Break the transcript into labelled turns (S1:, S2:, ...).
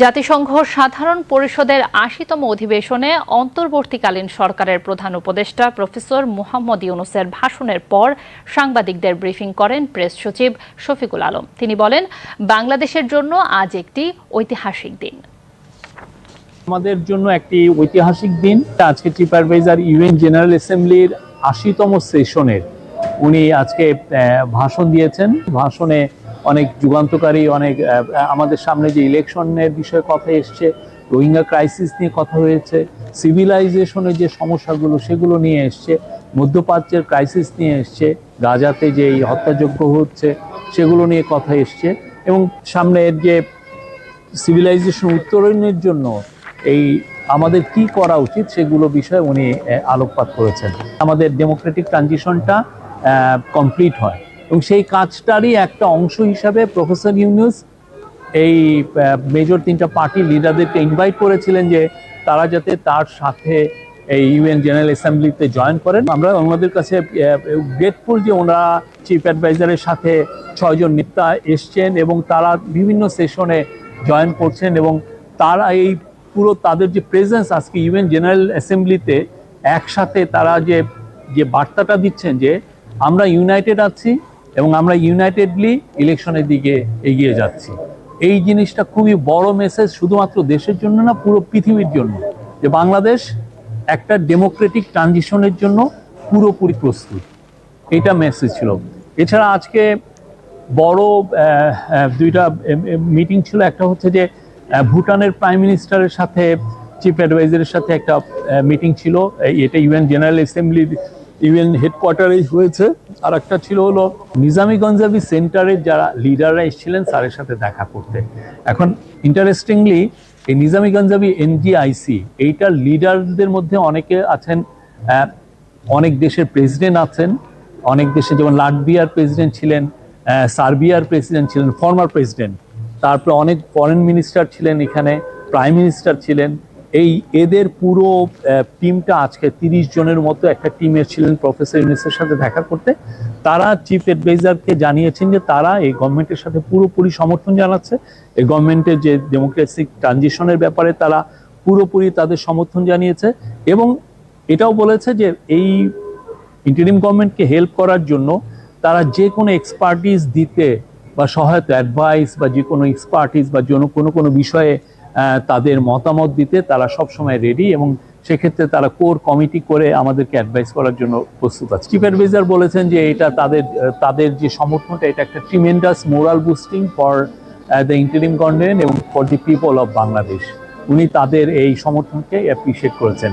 S1: জাতিসংঘ সাধারণ পরিষদের আশিতম অধিবেশনে অন্তর্বর্তীকালীন সরকারের প্রধান উপদেষ্টা প্রফেসর মুহাম্মদ ইউনুসের ভাষণের পর সাংবাদিকদের ব্রিফিং করেন প্রেস সচিব শফিকুল আলম। তিনি বলেন, বাংলাদেশের জন্য আজ একটি ঐতিহাসিক দিন।
S2: আমাদের জন্য একটি ঐতিহাসিক দিন। আজকে অ্যাডভাইজার ইউএন জেনারেল অ্যাসেম্বলির আশিতম সেশনের উনি আজকে ভাষণ দিয়েছেন। ভাষণে অনেক যুগান্তকারী, অনেক আমাদের সামনে যে ইলেকশনের বিষয়ে কথা এসছে, রোহিঙ্গা ক্রাইসিস নিয়ে কথা হয়েছে সিভিলাইজেশনের যে সমস্যাগুলো সেগুলো নিয়ে এসছে, মধ্যপ্রাচ্যের ক্রাইসিস নিয়ে এসছে, গাজাতে যে এই হত্যাযোগ্য হচ্ছে সেগুলো নিয়ে কথা এসছে এবং সামনের যে সিভিলাইজেশন উত্তরণের জন্য এই আমাদের কি করা উচিত সেগুলো বিষয়ে উনি আলোকপাত করেছেন। আমাদের ডেমোক্রেটিক ট্রানজিশনটা কমপ্লিট হয়। এবং সেই কাজটারই একটা অংশ হিসাবে প্রফেসর ইউনুস এই মেজর তিনটা পার্টির লিডারদেরকে ইনভাইট করেছিলেন যে তারা যাতে তার সাথে এই ইউএন জেনারেল অ্যাসেম্বলিতে জয়েন করেন। আমরা আমাদের কাছে গ্রেটফুল যে ওনারা চিফ অ্যাডভাইজারের সাথে ছয়জন নেতা এসছেন এবং তারা বিভিন্ন সেশনে জয়েন করছেন এবং তারা এই পুরো তাদের যে প্রেজেন্স আজকে ইউএন জেনারেল অ্যাসেম্বলিতে একসাথে তারা যে যে বার্তাটা দিচ্ছেন যে আমরা ইউনাইটেড আছি এবং আমরা ইউনাইটেডলি ইলেকশনের দিকে এগিয়ে যাচ্ছি। এই জিনিসটা খুবই বড় মেসেজ শুধুমাত্র দেশের জন্য না, পুরো পৃথিবীর জন্য। যে বাংলাদেশ একটা ডেমোক্রেটিক ট্রানজিশনের জন্য পুরোপুরি প্রস্তুত। এটা মেসেজ ছিল। এছাড়া আজকে বড় দুইটা মিটিং ছিল। একটা হচ্ছে যে ভুটানের প্রাইম মিনিস্টারের সাথে চিফ অ্যাডভাইজারের সাথে একটা মিটিং ছিল। এটা ইউএন জেনারেল অ্যাসেম্বলির ইউএন হেডকোয়ার্টারে হয়েছে। আর একটা ছিল হলো নিজামি গঞ্জাবি সেন্টারের যারা লিডাররা এসেছিলেন, স্যারের সাথে দেখা করতে। এখন ইন্টারেস্টিংলি এই নিজামি গঞ্জাবি এনজিআইসি, এইটার লিডারদের মধ্যে অনেকে আছেন অনেক দেশের প্রেসিডেন্ট আছেন, অনেক দেশে যেমন লাটভিয়ার প্রেসিডেন্ট ছিলেন সার্বিয়ার প্রেসিডেন্ট ছিলেন ফর্মার প্রেসিডেন্ট তারপরে অনেক ফরেন মিনিস্টার ছিলেন এখানে প্রাইম মিনিস্টার ছিলেন। এই এদের পুরো টিমটা আজকে তিরিশ জনের মতো একটা টিম এসেছিলেন প্রফেসর ইউনিসের সাথে দেখা করতে। তারা চিফ অ্যাডভাইজারকে জানিয়েছেন যে তারা এই গভর্নমেন্টের সাথে পুরোপুরি সমর্থন জানাচ্ছে। এই গভর্নমেন্টের যে ডেমোক্রেসিক ট্রানজিশনের ব্যাপারে তারা পুরোপুরি তাদের সমর্থন জানিয়েছে এবং এটাও বলেছে যে এই ইন্টারিম গভর্নমেন্টকে হেল্প করার জন্য তারা যে কোনো এক্সপার্টিস দিতে বা সহায়তা অ্যাডভাইস বা যে কোনো এক্সপার্টিস বা যেন কোনো কোনো বিষয়ে তাদের মতামত দিতে তারা সবসময় রেডি এবং সেক্ষেত্রে তারা কোর কমিটি করে আমাদেরকে অ্যাডভাইস করার জন্য প্রস্তুত আছে। চিফ অ্যাডভাইজার বলেছেন যে এটা তাদের তাদের যে সমর্থনটা, এটা একটা tremendous moral boosting for the interim government এবং for the people of Bangladesh উনি তাদের এই সমর্থনকে অ্যাপ্রিসিয়েট করেছেন।